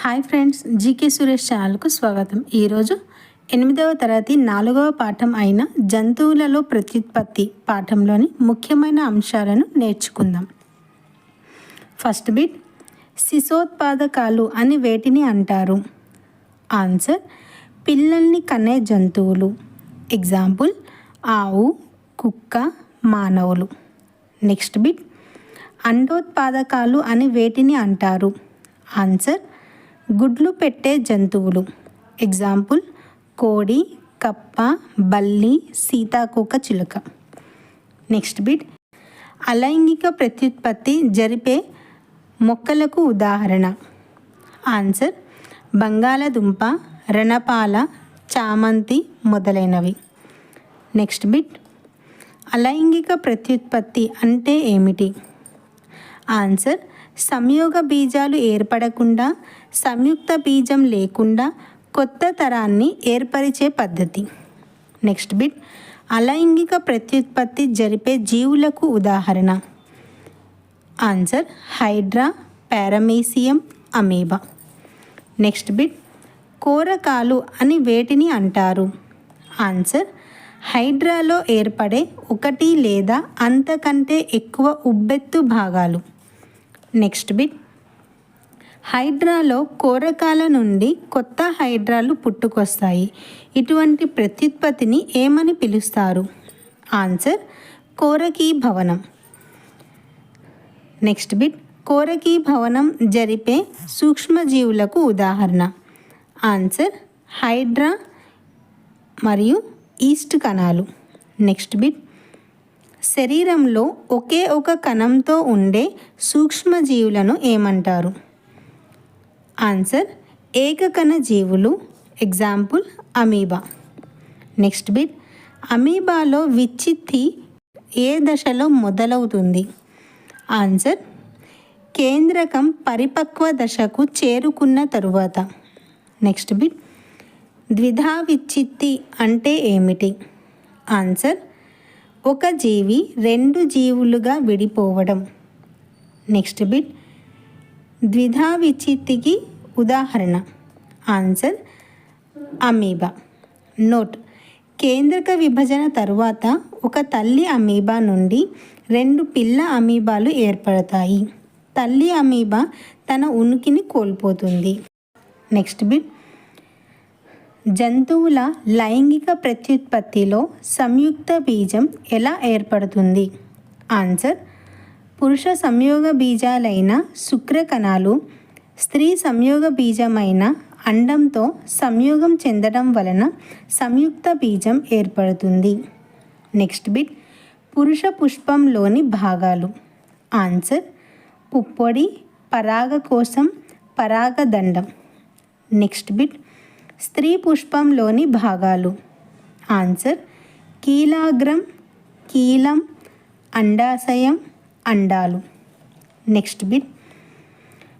Hi friends GK Suresh ఛానల్కు స్వాగతం. ఈరోజు ఎనిమిదవ తరగతి నాలుగవ పాఠం అయిన జంతువులలో ప్రత్యుత్పత్తి పాఠంలోని ముఖ్యమైన అంశాలను నేర్చుకుందాం. ఫస్ట్ బిట్ శిశోత్పాదకాలు అని వేటిని అంటారు? ఆన్సర్ పిల్లల్ని కనే జంతువులు. ఎగ్జాంపుల్ ఆవు కుక్క మానవులు. నెక్స్ట్ బిట్ అండోత్పాదకాలు అని వేటిని అంటారు? ఆన్సర్ గుడ్లు పెట్టే జంతువులు. ఎగ్జాంపుల్ కోడి కప్ప బల్లి సీతాకోక చిలుక. నెక్స్ట్ బిట్ అలైంగిక ప్రత్యుత్పత్తి జరిపే మొక్కలకు ఉదాహరణ. ఆన్సర్ బంగాళదుంప రణపాల చామంతి మొదలైనవి. నెక్స్ట్ బిట్ అలైంగిక ప్రత్యుత్పత్తి అంటే ఏమిటి? ఆన్సర్ సంయోగ బీజాలు ఏర్పడకుండా సంయుక్త బీజం లేకుండా కొత్త తరాన్ని ఏర్పరిచే పద్ధతి. Next bit. అలైంగిక ప్రత్యుత్పత్తి జరిపే జీవులకు ఉదాహరణ. Answer. Hydra paramecium amoeba. Next bit. కోరకాలు అని వేటిని అంటారు. ఆన్సర్. హైడ్రాలో ఏర్పడే ఒకటి లేదా అంతకంటే ఎక్కువ ఉబ్బెత్తు భాగాలు. Next bit. హైడ్రాలో కోరకాల నుండి కొత్త హైడ్రాలు పుట్టుకొస్తాయి. ఇటువంటి ప్రత్యుత్పత్తిని ఏమని పిలుస్తారు? ఆన్సర్ కోరకీ భవనం నెక్స్ట్ బిట్ కోరకీ భవనం జరిపే సూక్ష్మజీవులకు ఉదాహరణ. ఆన్సర్ హైడ్రా మరియు ఈస్ట్ కణాలు. నెక్స్ట్ బిట్ శరీరంలో ఒకే ఒక కణంతో ఉండే సూక్ష్మజీవులను ఏమంటారు? ఆన్సర్ ఏకకణ జీవులు ఎగ్జాంపుల్ అమీబా. నెక్స్ట్ బిట్ అమీబాలో విచ్చిత్తి ఏ దశలో మొదలవుతుంది? ఆన్సర్ కేంద్రకం పరిపక్వ దశకు చేరుకున్న తరువాత. నెక్స్ట్ బిట్ ద్విధా విచ్చిత్తి అంటే ఏమిటి? ఆన్సర్ ఒక జీవి రెండు జీవులుగా విడిపోవడం. నెక్స్ట్ బిట్ ద్విధా విచిత్తికి ఉదాహరణ. Answer amoeba. నోట్. కేంద్రక విభజన తరువాత ఒక తల్లి అమీబా నుండి రెండు పిల్ల అమీబాలు ఏర్పడతాయి. తల్లి అమీబా తన ఉనికిని కోల్పోతుంది. Next bit. జంతువుల లైంగిక ప్రత్యుత్పత్తిలో సంయుక్త బీజం ఎలా ఏర్పడుతుంది? ఆన్సర్ పురుష సంయోగ బీజాలైన శుక్రకణాలు స్త్రీ సంయోగ బీజమైన అండంతో సంయోగం చెందడం వలన సంయుక్త బీజం ఏర్పడుతుంది. Next bit. పురుష పుష్పంలోని భాగాలు. ఆన్సర్. పుప్పొడి పరాగ కోసం పరాగదండం నెక్స్ట్ బిట్. స్త్రీ పుష్పంలోని భాగాలు. ఆన్సర్. కీలాగ్రం కీలం అండాశయం అండాలు. Next bit.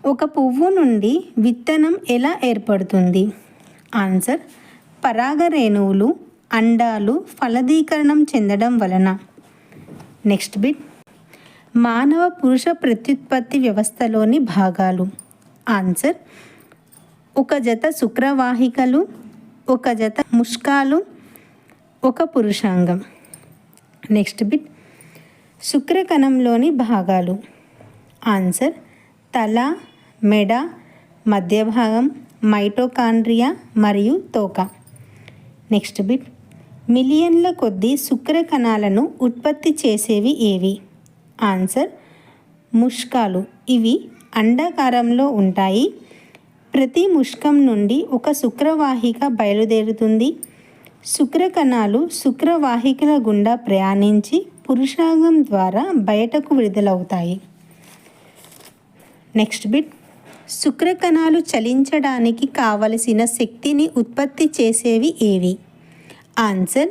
ఒక పువ్వు నుండి విత్తనం ఎలా ఏర్పడుతుంది? ఆన్సర్. పరాగరేణువులు అండాలు ఫలదీకరణం చెందడం వలన. Next bit. మానవ పురుష ప్రత్యుత్పత్తి వ్యవస్థలోని భాగాలు. ఆన్సర్. ఒక జత శుక్రవాహికలు ఒక జత ముష్కాలు ఒక పురుషాంగం. Next bit. శుక్రకణంలోని భాగాలు. ఆన్సర్ తల మెడ మధ్య భాగం మైటోకాండ్రియా మరియు తోక. Next bit. మిలియన్ల కొద్దీ శుక్ర కణాలను ఉత్పత్తి చేసేవి ఏవి? ఆన్సర్ ముష్కాలు. ఇవి అండాకారంలో ఉంటాయి. ప్రతి ముష్కం నుండి ఒక శుక్రవాహిక బయలుదేరుతుంది. శుక్రకణాలు శుక్రవాహికల గుండా ప్రయాణించి పురుషాంగం ద్వారా బయటకు విడుదలవుతాయి. Next bit. శుక్రకణాలు చలించడానికి కావలసిన శక్తిని ఉత్పత్తి చేసేవి ఏవి? ఆన్సర్.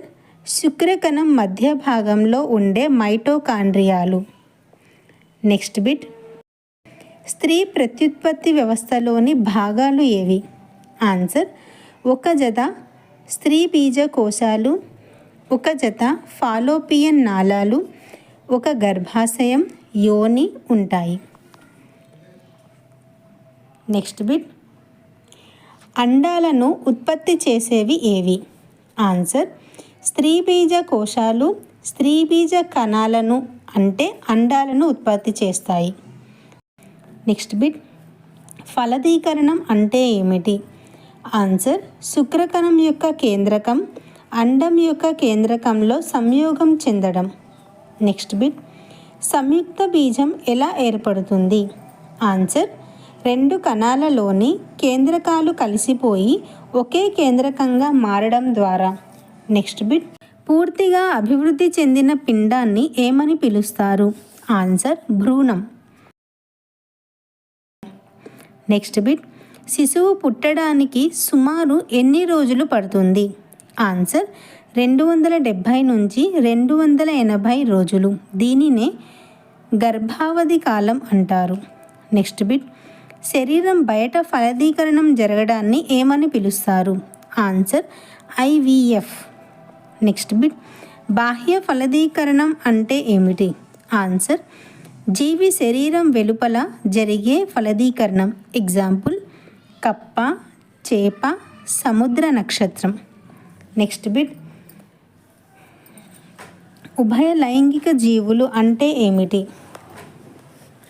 శుక్రకణం మధ్య భాగంలో ఉండే మైటోకాండ్రియాలు. Next bit. స్త్రీ ప్రత్యుత్పత్తి వ్యవస్థలోని భాగాలు ఏవి? ఆన్సర్. ఒక జత స్త్రీ బీజ కోశాలు ఒక జత ఫాలోపియన్ నాళాలు ఒక గర్భాశయం యోని ఉంటాయి. Next bit. అండాలను ఉత్పత్తి చేసేవి ఏవి? ఆన్సర్ స్త్రీబీజ కోశాలు స్త్రీబీజ కణాలను అంటే అండాలను ఉత్పత్తి చేస్తాయి. Next bit. ఫలదీకరణం అంటే ఏమిటి? ఆన్సర్ శుక్రకణం యొక్క కేంద్రకం అండం యొక్క కేంద్రకంలో సంయోగం చెందడం. Next bit. సంయుక్త బీజం ఎలా ఏర్పడుతుంది? ఆన్సర్. రెండు కణాలలోని కేంద్రకాలు కలిసిపోయి ఒకే కేంద్రకంగా మారడం ద్వారా. Next bit. పూర్తిగా అభివృద్ధి చెందిన పిండాన్ని ఏమని పిలుస్తారు? ఆన్సర్. భ్రూణం. Next bit. శిశువు పుట్టడానికి సుమారు ఎన్ని రోజులు పడుతుంది? ఆన్సర్ రెండు వందల డెబ్భై నుంచి రెండు వందల ఎనభై రోజులు. దీనినే గర్భావధి కాలం అంటారు. నెక్స్ట్ బిట్ శరీరం బయట ఫలదీకరణం జరగడాన్ని ఏమని పిలుస్తారు? ఆన్సర్ ఐవీఎఫ్ నెక్స్ట్ బిట్ బాహ్య ఫలదీకరణం అంటే ఏమిటి? ఆన్సర్ జీవి శరీరం వెలుపల జరిగే ఫలదీకరణం. ఎగ్జాంపుల్ కప్ప చేప సముద్ర నక్షత్రం. Next bit. ఉభయ లైంగిక జీవులు అంటే ఏమిటి?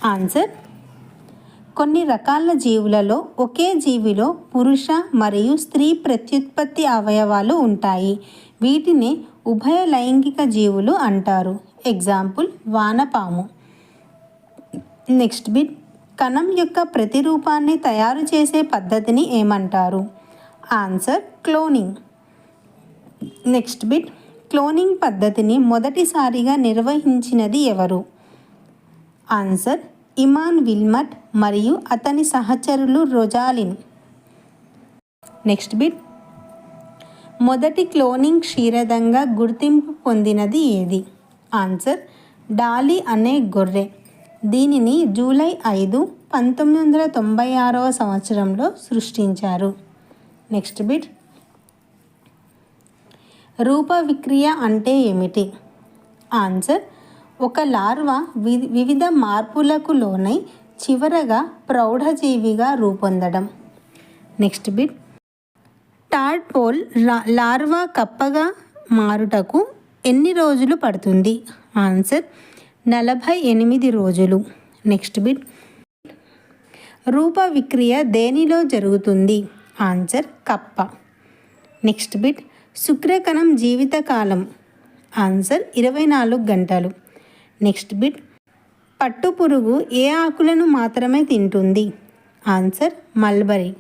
ఆన్సర్. కొన్ని రకాల జీవులలో ఒకే జీవిలో పురుష మరియు స్త్రీ ప్రత్యుత్పత్తి అవయవాలు ఉంటాయి. వీటిని ఉభయ లైంగిక జీవులు అంటారు. ఎగ్జాంపుల్ వానపాము. Next bit. కణం యొక్క ప్రతిరూపాన్ని తయారు చేసే పద్ధతిని ఏమంటారు? Answer cloning next bit. Cloning పద్ధతిని మొదటిసారిగా నిర్వహించినది ఎవరు? ఆన్సర్ ఇమాన్ విల్మట్ మరియు అతని సహచరులు రొజాలిన్. Next bit. మొదటి క్లోనింగ్ క్షీరదంగా గుర్తింపు పొందినది ఏది? ఆన్సర్ డాలీ అనే గొర్రె. దీనిని జూలై ఐదు పంతొమ్మిది వందల తొంభై ఆరవ సంవత్సరంలో సృష్టించారు. Next bit. రూప విక్రియ అంటే ఏమిటి? ఆన్సర్. ఒక లార్వా వి- వివిధ మార్పులకు లోనై చివరగా ప్రౌఢజీవిగా రూపొందడం. Next bit. టాడ్పోల్ లార్వా కప్పగా మారుటకు ఎన్ని రోజులు పడుతుంది? ఆన్సర్. నలభై ఎనిమిది రోజులు. Next bit. రూప విక్రియ దేనిలో జరుగుతుంది? ఆన్సర్. కప్ప. Next bit. శుక్రకణం జీవితకాలం. ఆన్సర్ ఇరవై నాలుగు గంటలు. Next bit. పట్టుపురుగు ఏ ఆకులను మాత్రమే తింటుంది? Answer mulberry.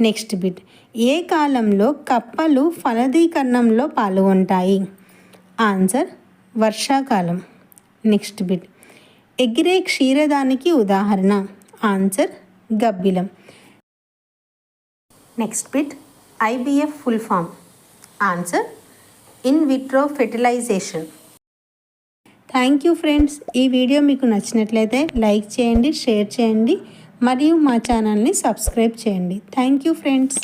Next bit. ఏ కాలంలో కప్పలు ఫలదీకరణంలో పాల్గొంటాయి? ఆన్సర్ వర్షాకాలం. Next bit. ఎగిరే క్షీరదానికి ఉదాహరణ. Answer Gabbilam. Next bit. IVF full form. Answer in vitro fertilization thank you friends ఈ వీడియో మీకు నచ్చినట్లయితే లైక్ చేయండి షేర్ చేయండి మరియు మా ఛానల్ని సబ్స్క్రైబ్ చేయండి. Thank you friends